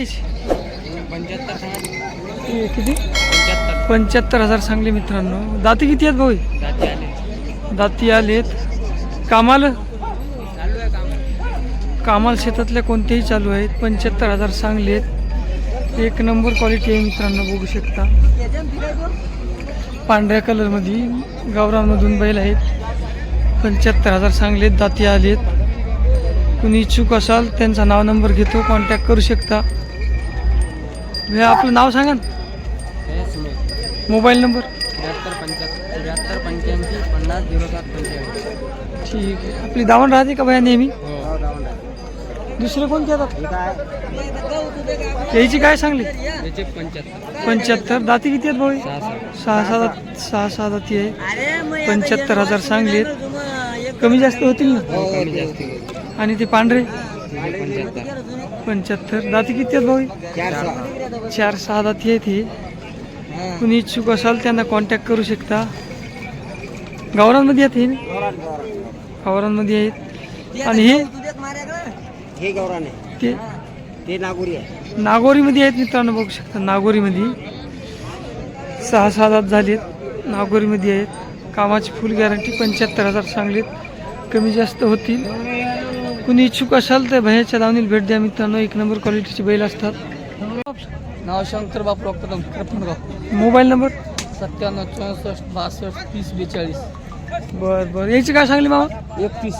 हे किती? पंच्याहत्तर. हजार सांगले मित्रांनो. दाती किती आहेत भाऊ? दाती आलेत. कामाल? कामाल शेतातल्या कोणत्याही चालू आहेत. पंच्याहत्तर हजार सांगलेत एक नंबर क्वालिटी आहे मित्रांनो बघू शकता. पांढऱ्या कलरमध्ये गावरांमधून बैल आहेत. पंच्याहत्तर हजार सांगलेत दाती आलेत. कुणी इच्छुक असाल त्यांचा नाव नंबर घेतो. कॉन्टॅक्ट करू शकता. हे आपलं नाव सांगा ना. Mobile number? त्र्याहत्तर पंच्याहत्तर त्र्याहत्तर पंच्याऐंशी पन्नास झिरो सात पंच्याऐंशी. ठीक आहे. आपली दावण राहते का भया नेहमी? हो. दुसरे कोणते येतात ठीक आहे याची काय सांगली? पंच्याहत्तर. पंच्याहत्तर. दाती किती आहेत भाऊ? सहा सहा. सहा सहा सहा सहा दाती आहे. पंच्याहत्तर हजार सांगलेत. कमी जास्त होतील ना? हो कमी जास्ती आणि ते पांढरे? पंच्याहत्तर. दाती किती आहेत भाऊ? चार सहा दाती आहेत हे. कुणी इच्छुक असाल त्यांना कॉन्टॅक्ट करू शकता. गावरांमध्ये आहेत हे? गावरांमध्ये आहेत. आणि हे? हे गौरान आहे. ते? नागोरी आहे. नागोरीमध्ये आहेत मित्रांनो बघू शकता. नागोरीमध्ये. सहा सहा दात झालेत. नागोरीमध्ये आहेत. कामाची फुल गॅरंटी पंच्याहत्तर हजार सांगलीत. कमी जास्त होतील. कुणी इच्छुक असाल तर भयाच्या दावणीला भेट द्या मित्रांनो. एक नंबर क्वालिटीचे बैल असतात. नाव शंकर बापू करपणगाव मोबाईल नंबर? सत्त्याण्णव चौसष्ट बासष्ट तीस बेचाळीस. बरं बरं. याची काय सांगली मामा? एकतीस.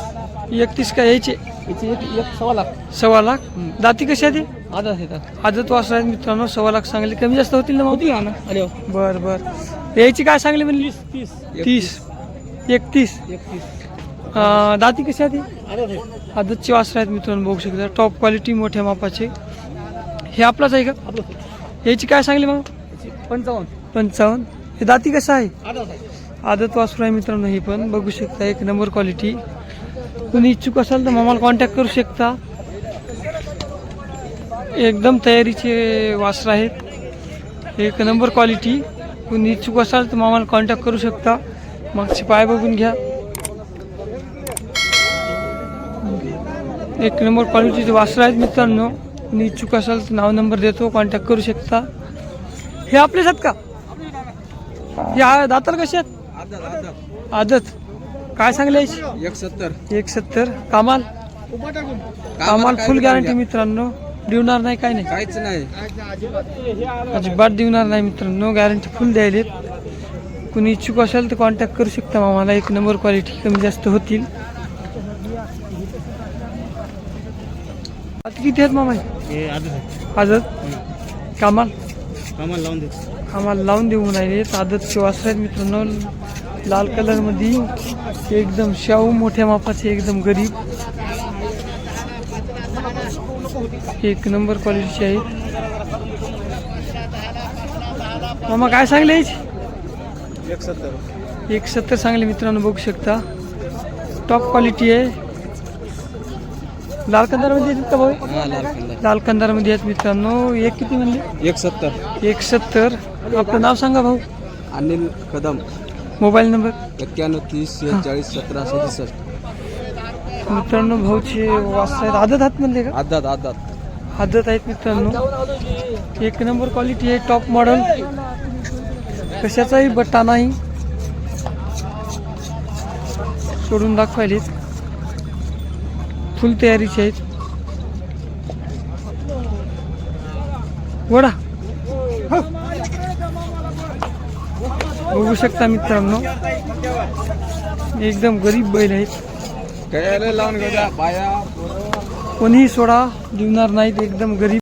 एकतीस काय यायचे? याचे एक एक सव्वा लाख. सव्वा लाख? दाती कशी आहे ती आधा येतात आदत वासरा आहेत मित्रांनो. सव्वा लाख सांगली. कमी जास्त होतील ना होती ना. अरे बरं बरं. याची काय सांगली म्हणली? तीस. तीस. एकतीस. एकतीस. दाती कशी आहे ती आदतचे वासर आहेत मित्रांनो बघू शकता. टॉप क्वालिटी मोठ्या मापाचे. हे आपलाच आहे का? याची काय सांगली मग? पंचावन्न. पंचावन्न हे दाती कसं आहे? आदत वासरू आहे मित्रांनो हे पण. बघू शकता एक नंबर क्वालिटी कुणी इच्छुक असाल तर मामाला कॉन्टॅक्ट करू शकता. एकदम तयारीचे वासर आहेत. एक नंबर क्वालिटी कुणी इच्छुक असाल तर मामाला कॉन्टॅक्ट करू शकता. मागचे पाय बघून घ्या. एक नंबर क्वालिटीचे वासर आहेत मित्रांनो. कुणी इच्छुक असाल तर नाव नंबर देतो कॉन्टॅक्ट करू शकता. हे आपलेच आहेत का? या दातार कसे आहेत? आदत. काय सांगले? एक सत्तर एक सत्तर कामाल? कामाल फुल गॅरंटी मित्रांनो. देणार नाही काय नाही. काहीच नाही. अजिबात देणार नाही मित्रांनो. गॅरंटी फुल द्यायलेत. कुणी इच्छुक असेल तर कॉन्टॅक्ट करू शकता आम्हाला एक नंबर क्वालिटी कमी जास्त होतील. आता किती आहेत मामा? हे आदत कामाल? कामाला लावून दे आम्हाला लावून देऊन राहिले आदतचे वासर आहेत मित्रांनो लाल कलरमध्ये एकदम शाहू मोठ्या मापाचे एकदम गरीब. एक नंबर क्वालिटीचे आहेत. मामा काय सांगले याची? एक सत्तर एक सत्तर सांगले मित्रांनो बघू शकता. टॉप क्वालिटी आहे. लाल कंदारमध्ये आहेत का भाऊ? हा लाल किल्ला लाल कंदारमध्ये आहेत मित्रांनो. एक किती म्हणले? एक सत्तर. एक सत्तर आपलं नाव सांगा भाऊ. अनिल कदम. Mobile number? एक्क्याण्णव तीस चाळीस सतरा सदुसष्ट. मित्रांनो भाऊचे वास आहेत आदत हात म्हणले का? आदात आदात. आदत आहेत मित्रांनो. एक नंबर क्वालिटी आहे टॉप मॉडल. कशाचाही बट्टा नाही. सोडून दाखवायले फुल तयारीचे आहेत. वडा. बघू शकता मित्रांनो. एकदम गरीब बैल आहेत. कोणीही सोडा देणार नाहीत. एकदम गरीब.